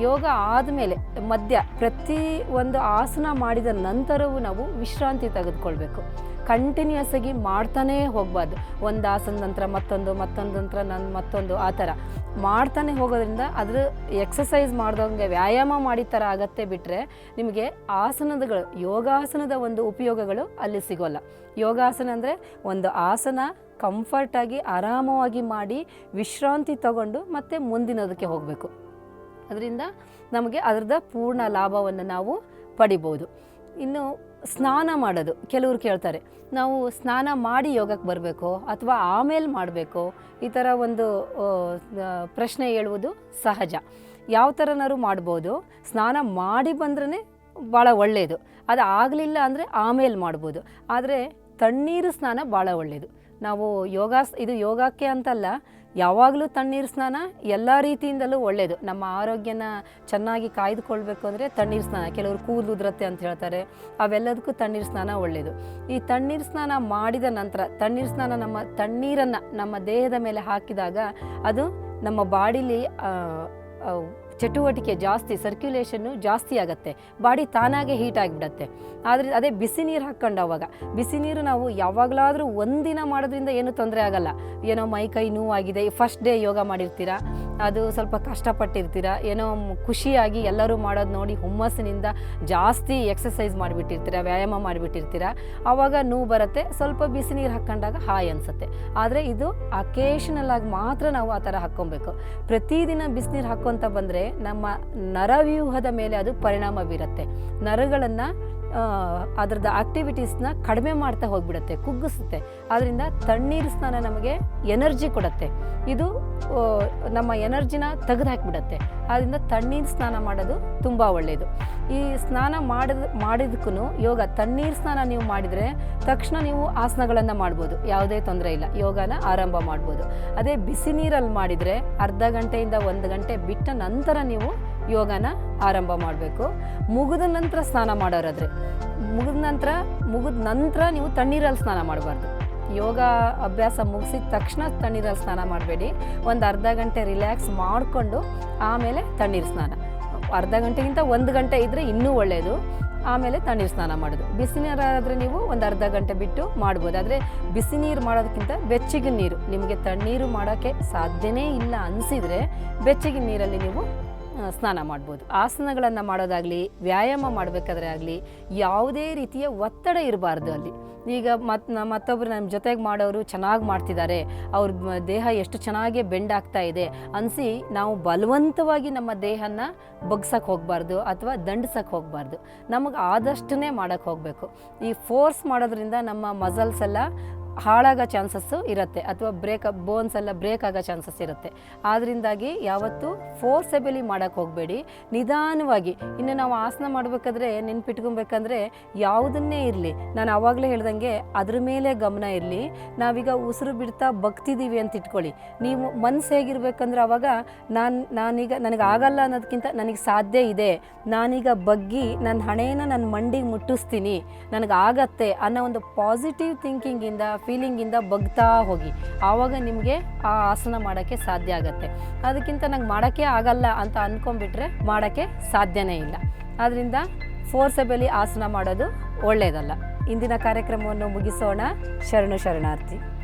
ಯೋಗ ಆದಮೇಲೆ ಮಧ್ಯ ಪ್ರತಿ ಒಂದು ಆಸನ ಮಾಡಿದ ನಂತರವೂ ನಾವು ವಿಶ್ರಾಂತಿ ತೆಗೆದುಕೊಳ್ಬೇಕು. ಕಂಟಿನ್ಯೂಸ್ ಆಗಿ ಮಾಡ್ತಾನೇ ಹೋಗ್ಬಾರ್ದು. ಒಂದು ಆಸನ ನಂತರ ಮತ್ತೊಂದು ಮತ್ತೊಂದು ನಂತರ ನನ್ನ ಮತ್ತೊಂದು, ಆ ಥರ. ಮಾಡ್ತಾನೆ ಹೋಗೋದ್ರಿಂದ ಅದ್ರ ಎಕ್ಸಸೈಸ್ ಮಾಡ್ದಂಗೆ ವ್ಯಾಯಾಮ ಮಾಡಿದ ಥರ ಆಗತ್ತೆ ಬಿಟ್ಟರೆ ನಿಮಗೆ ಆಸನದಗಳು, ಯೋಗಾಸನದ ಒಂದು ಉಪಯೋಗಗಳು ಅಲ್ಲಿ ಸಿಗೋಲ್ಲ. ಯೋಗಾಸನ ಅಂದರೆ ಒಂದು ಆಸನ ಕಂಫರ್ಟಾಗಿ ಆರಾಮವಾಗಿ ಮಾಡಿ, ವಿಶ್ರಾಂತಿ ತಗೊಂಡು ಮತ್ತೆ ಮುಂದಿನದಕ್ಕೆ ಹೋಗಬೇಕು. ಅದರಿಂದ ನಮಗೆ ಅದರದ ಪೂರ್ಣ ಲಾಭವನ್ನು ನಾವು ಪಡಿಬೋದು. ಇನ್ನು ಸ್ನಾನ ಮಾಡೋದು. ಕೆಲವರು ಕೇಳ್ತಾರೆ, ನಾವು ಸ್ನಾನ ಮಾಡಿ ಯೋಗಕ್ಕೆ ಬರಬೇಕು ಅಥವಾ ಆಮೇಲೆ ಮಾಡಬೇಕು? ಈ ಥರ ಒಂದು ಪ್ರಶ್ನೆ ಹೇಳುವುದು ಸಹಜ. ಯಾವ ಥರನಾದ್ರು ಮಾಡ್ಬೋದು. ಸ್ನಾನ ಮಾಡಿ ಬಂದ್ರೇ ಭಾಳ ಒಳ್ಳೆಯದು ಅದು ಆಗಲಿಲ್ಲ ಅಂದರೆ ಆಮೇಲೆ ಮಾಡ್ಬೋದು. ಆದರೆ ತಣ್ಣೀರು ಸ್ನಾನ ಭಾಳ ಒಳ್ಳೆಯದು ನಾವು ಯೋಗಾಸ್, ಇದು ಯೋಗಕ್ಕೆ ಅಂತಲ್ಲ ಯಾವಾಗಲೂ ತಣ್ಣೀರು ಸ್ನಾನ ಎಲ್ಲ ರೀತಿಯಿಂದಲೂ ಒಳ್ಳೆಯದು ನಮ್ಮ ಆರೋಗ್ಯನ ಚೆನ್ನಾಗಿ ಕಾಯ್ದುಕೊಳ್ಬೇಕು ಅಂದರೆ ತಣ್ಣೀರು ಸ್ನಾನ. ಕೆಲವರು ಕೂದಲು ಉದುರತ್ತೆ ಅಂತ ಹೇಳ್ತಾರೆ. ಅವೆಲ್ಲದಕ್ಕೂ ತಣ್ಣೀರು ಸ್ನಾನ ಒಳ್ಳೆಯದು ಈ ತಣ್ಣೀರು ಸ್ನಾನ ಮಾಡಿದ ನಂತರ, ತಣ್ಣೀರು ಸ್ನಾನ ನಮ್ಮ ತಣ್ಣೀರನ್ನು ನಮ್ಮ ದೇಹದ ಮೇಲೆ ಹಾಕಿದಾಗ ಅದು ನಮ್ಮ ಬಾಡಿಲಿ ಚಟುವಟಿಕೆ ಜಾಸ್ತಿ ಸರ್ಕ್ಯುಲೇಷನ್ನು ಜಾಸ್ತಿ ಆಗುತ್ತೆ. ಬಾಡಿ ತಾನಾಗೆ ಹೀಟ್ ಆಗಿಬಿಡತ್ತೆ. ಆದರೆ ಅದೇ ಬಿಸಿ ನೀರು ಹಾಕ್ಕೊಂಡು ಅವಾಗ ಬಿಸಿ ನೀರು ನಾವು ಯಾವಾಗಲಾದರೂ ಒಂದಿನ ಮಾಡೋದ್ರಿಂದ ಏನೂ ತೊಂದರೆ ಆಗಲ್ಲ. ಏನೋ ಮೈ ಕೈ ನೋವಾಗಿದೆ ಫಸ್ಟ್ ಡೇ ಯೋಗ ಮಾಡಿರ್ತೀರಾ? ಅದು ಸ್ವಲ್ಪ ಕಷ್ಟಪಟ್ಟಿರ್ತೀರ? ಏನೋ ಖುಷಿಯಾಗಿ ಎಲ್ಲರೂ ಮಾಡೋದು ನೋಡಿ ಹುಮ್ಮಸ್ಸಿನಿಂದ ಜಾಸ್ತಿ ಎಕ್ಸಸೈಸ್ ಮಾಡಿಬಿಟ್ಟಿರ್ತೀರ, ವ್ಯಾಯಾಮ ಮಾಡಿಬಿಟ್ಟಿರ್ತೀರ? ಆವಾಗ ನೋವು ಬರುತ್ತೆ, ಸ್ವಲ್ಪ ಬಿಸಿ ನೀರು ಹಾಕ್ಕೊಂಡಾಗ ಹಾಯ್ ಅನಿಸುತ್ತೆ. ಆದರೆ ಇದು ಅಕೇಷನಲ್ ಆಗಿ ಮಾತ್ರ ನಾವು ಆ ಥರ ಹಾಕ್ಕೊಬೇಕು. ಪ್ರತಿದಿನ ಬಿಸಿನೀರು ಹಾಕ್ಕೊತ ಬಂದರೆ ನಮ್ಮ ನರವ್ಯೂಹದ ಮೇಲೆ ಅದು ಪರಿಣಾಮ ಬೀರುತ್ತೆ. ನರಗಳನ್ನು ಅದರದ್ದು ಆಕ್ಟಿವಿಟೀಸ್ನ ಕಡಿಮೆ ಮಾಡ್ತಾ ಹೋಗ್ಬಿಡುತ್ತೆ, ಕುಗ್ಗಿಸುತ್ತೆ. ಆದ್ದರಿಂದ ತಣ್ಣೀರು ಸ್ನಾನ ನಮಗೆ ಎನರ್ಜಿ ಕೊಡುತ್ತೆ. ಇದು ನಮ್ಮ ಎನರ್ಜಿನ ತೆಗೆದು ಹಾಕಿಬಿಡತ್ತೆ ಆದ್ದರಿಂದ ತಣ್ಣೀರು ಸ್ನಾನ ಮಾಡೋದು ತುಂಬ ಒಳ್ಳೆಯದು ಈ ಸ್ನಾನ ಮಾಡಿದ ಮಾಡಿದಕ್ಕೂ ಯೋಗ, ತಣ್ಣೀರು ಸ್ನಾನ ನೀವು ಮಾಡಿದರೆ ತಕ್ಷಣ ನೀವು ಆಸನಗಳನ್ನು ಮಾಡ್ಬೋದು. ಯಾವುದೇ ತೊಂದರೆ ಇಲ್ಲ, ಯೋಗನ ಆರಂಭ ಮಾಡ್ಬೋದು. ಅದೇ ಬಿಸಿ ನೀರಲ್ಲಿ ಮಾಡಿದರೆ ಅರ್ಧ ಗಂಟೆಯಿಂದ ಒಂದು ಗಂಟೆ ಬಿಟ್ಟ ನಂತರ ನೀವು ಯೋಗನ ಆರಂಭ ಮಾಡಬೇಕು. ಮುಗಿದ ನಂತರ ಸ್ನಾನ ಮಾಡೋರಾದರೆ. ಮುಗಿದ ನಂತರ ಮುಗಿದ ನಂತರ ನೀವು ತಣ್ಣೀರಲ್ಲಿ ಸ್ನಾನ ಮಾಡಬಾರ್ದು. ಯೋಗ ಅಭ್ಯಾಸ ಮುಗಿಸಿದ ತಕ್ಷಣ ತಣ್ಣೀರಲ್ಲಿ ಸ್ನಾನ ಮಾಡಬೇಡಿ. ಒಂದು ಅರ್ಧ ಗಂಟೆ ರಿಲ್ಯಾಕ್ಸ್ ಮಾಡಿಕೊಂಡು ಆಮೇಲೆ ತಣ್ಣೀರು ಸ್ನಾನ. ಅರ್ಧ ಗಂಟೆಗಿಂತ ಒಂದು ಗಂಟೆ ಇದ್ದರೆ ಇನ್ನೂ ಒಳ್ಳೆಯದು ಆಮೇಲೆ ತಣ್ಣೀರು ಸ್ನಾನ ಮಾಡೋದು. ಬಿಸಿ ನೀರಾದರೆ ನೀವು ಒಂದು ಅರ್ಧ ಗಂಟೆ ಬಿಟ್ಟು ಮಾಡ್ಬೋದು. ಆದರೆ ಬಿಸಿ ನೀರು ಮಾಡೋದಕ್ಕಿಂತ ಬೆಚ್ಚಗಿನ ನೀರು. ನಿಮಗೆ ತಣ್ಣೀರು ಮಾಡೋಕ್ಕೆ ಸಾಧ್ಯನೇ ಇಲ್ಲ ಅನಿಸಿದರೆ ಬೆಚ್ಚಗಿನ ನೀರಲ್ಲಿ ನೀವು ಸ್ನಾನ ಮಾಡ್ಬೋದು. ಆಸನಗಳನ್ನು ಮಾಡೋದಾಗಲಿ, ವ್ಯಾಯಾಮ ಮಾಡಬೇಕಾದ್ರೆ ಆಗಲಿ, ಯಾವುದೇ ರೀತಿಯ ಒತ್ತಡ ಇರಬಾರ್ದು ಅಲ್ಲಿ. ಈಗ ಮತ್ ಮತ್ತೊಬ್ಬರು ನಮ್ಮ ಜೊತೆಗೆ ಮಾಡೋರು ಚೆನ್ನಾಗಿ ಮಾಡ್ತಿದ್ದಾರೆ, ಅವ್ರ ದೇಹ ಎಷ್ಟು ಚೆನ್ನಾಗಿ ಬೆಂಡ್ ಆಗ್ತಾ ಇದೆ ಅನಿಸಿ ನಾವು ಬಲವಂತವಾಗಿ ನಮ್ಮ ದೇಹನ ಬಗ್ಸಕ್ಕೆ ಹೋಗಬಾರ್ದು ಅಥವಾ ದಂಡಿಸಕ್ಕೆ ಹೋಗಬಾರ್ದು. ನಮಗೆ ಆದಷ್ಟೇ ಮಾಡೋಕ್ಕೆ ಹೋಗಬೇಕು. ಈ ಫೋರ್ಸ್ ಮಾಡೋದ್ರಿಂದ ನಮ್ಮ ಮಸಲ್ಸ್ ಎಲ್ಲ ಹಾಳಾಗೋ ಚಾನ್ಸಸ್ಸು ಇರುತ್ತೆ ಅಥವಾ ಬ್ರೇಕ್ ಬೋನ್ಸ್ ಎಲ್ಲ ಬ್ರೇಕ್ ಆಗೋ ಚಾನ್ಸಸ್ ಇರುತ್ತೆ. ಆದ್ದರಿಂದಾಗಿ ಯಾವತ್ತೂ ಫೋರ್ಸೆಬಲಿ ಮಾಡೋಕ್ಕೆ ಹೋಗಬೇಡಿ. ನಿಧಾನವಾಗಿ. ಇನ್ನು ನಾವು ಆಸನ ಮಾಡಬೇಕಾದ್ರೆ, ನೆನ್ಪಿಟ್ಕೊಬೇಕಂದ್ರೆ ಯಾವುದನ್ನೇ ಇರಲಿ. ನಾನು ಆವಾಗಲೇ ಹೇಳ್ದಂಗೆ ಅದ್ರ ಮೇಲೆ ಗಮನ ಇರಲಿ. ನಾವೀಗ ಉಸಿರು ಬಿಡ್ತಾ ಬಗ್ತಿದ್ದೀವಿ ಅಂತ ಇಟ್ಕೊಳ್ಳಿ. ನೀವು ಮನಸ್ಸು ಹೇಗಿರ್ಬೇಕಂದ್ರೆ ಅವಾಗ ನಾನು, ನಾನೀಗ ನನಗೆ ಆಗಲ್ಲ ಅನ್ನೋದಕ್ಕಿಂತ ನನಗೆ ಸಾಧ್ಯ ಇದೆ. ನಾನೀಗ ಬಗ್ಗಿ ನನ್ನ ಹಣೆಯನ್ನು ನನ್ನ ಮಂಡಿಗೆ ಮುಟ್ಟಿಸ್ತೀನಿ. ನನಗೆ ಆಗತ್ತೆ ಅನ್ನೋ ಒಂದು ಪಾಸಿಟಿವ್ ಥಿಂಕಿಂಗಿಂದ ಫೀಲಿಂಗಿಂದ ಬಗ್ತಾ ಹೋಗಿ. ಆವಾಗ ನಿಮಗೆ ಆ ಆಸನ ಮಾಡೋಕ್ಕೆ ಸಾಧ್ಯ ಆಗತ್ತೆ. ಅದಕ್ಕಿಂತ ನಂಗೆ ಮಾಡೋಕ್ಕೆ ಆಗಲ್ಲ ಅಂತ ಅಂದ್ಕೊಂಡ್ಬಿಟ್ರೆ ಮಾಡೋಕ್ಕೆ ಸಾಧ್ಯನೇ ಇಲ್ಲ. ಆದ್ದರಿಂದ ಫೋರ್ಸಬಲಿ ಆಸನ ಮಾಡೋದು ಒಳ್ಳೆಯದಲ್ಲ ಇಂದಿನ ಕಾರ್ಯಕ್ರಮವನ್ನು ಮುಗಿಸೋಣ. ಶರಣು ಶರಣಾರ್ಥಿ.